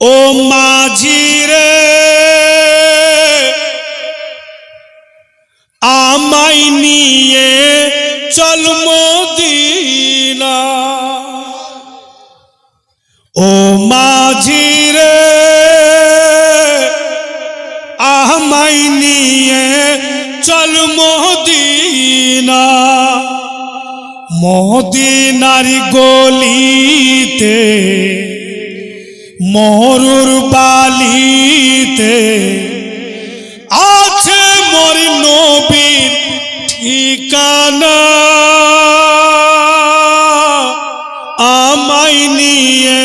ও মাঝি রে, আমায় নিয়ে চল মদিনা। ও মাঝি রে, আমায় নিয়ে চল মদিনা। মদিনার গলিতে মরুর বালিতে আছে মোর নবীর ঠিকানা। আমায় নিয়ে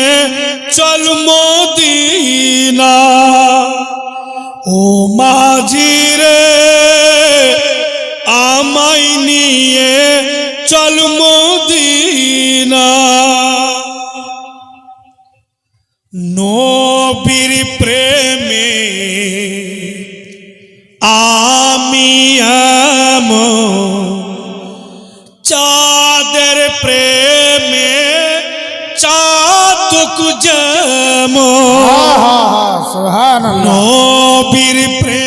চল মদিনা। ও মাঝি রে, আমায় নিয়ে চল মদিনা। নবীর প্রেমে আমি আম চাঁদের প্রেমে চাঁদুক সুহান নবীর প্রেমে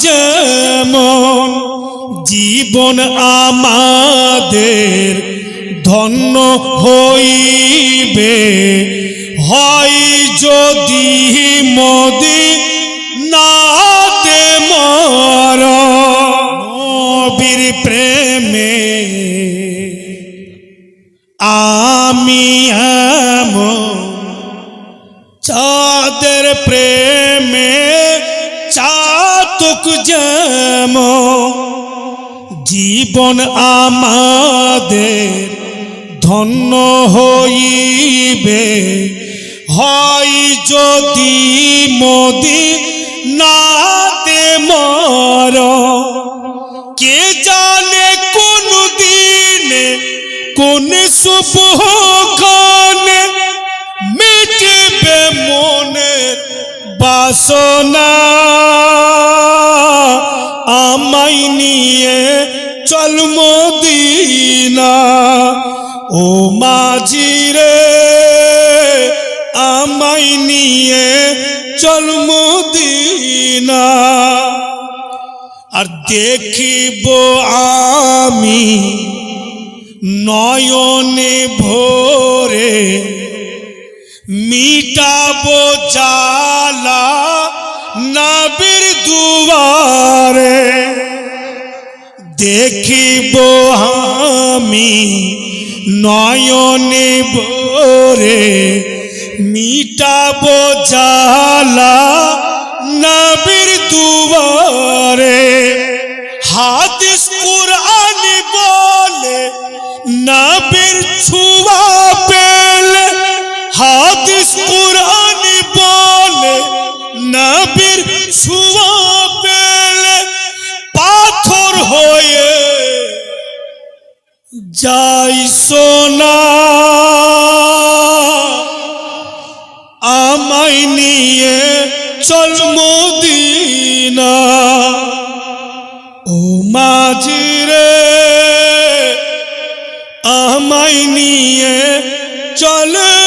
যেমন জীবন আমাদের ধন্য হইবে, হয় যদি মোদি নাতে মর প্রেমে। আমি এমন চাঁদের প্রেমে যেম জীবন আমাদের ধন্য হইবে। হয় যদি মোদি নাতে মর, কে জানে কোন দিনে, কোন শুভ ক্ষণে মিটবে মনের বাসনা। চল মদিনা, ও মাঝি রে, আমায় নিয়ে চল মদিনা। আর দেখিব আমি নয়নে ভোরে, মিটাবো জালা নবীর দুয়ারে দেখিব আমি নয়নে ভোরে, মিটাবো জালা নবীর দুয়ারে। হাদিস কুরআনি বলে, নবীর ছুয়া পেলে। হাদিস কুরআনি বলে, নবীর ছুয়া যাই সোনা আমায় নিয়ে চল মোদিনা। ও মাঝি রে আমায় নিয়ে চলে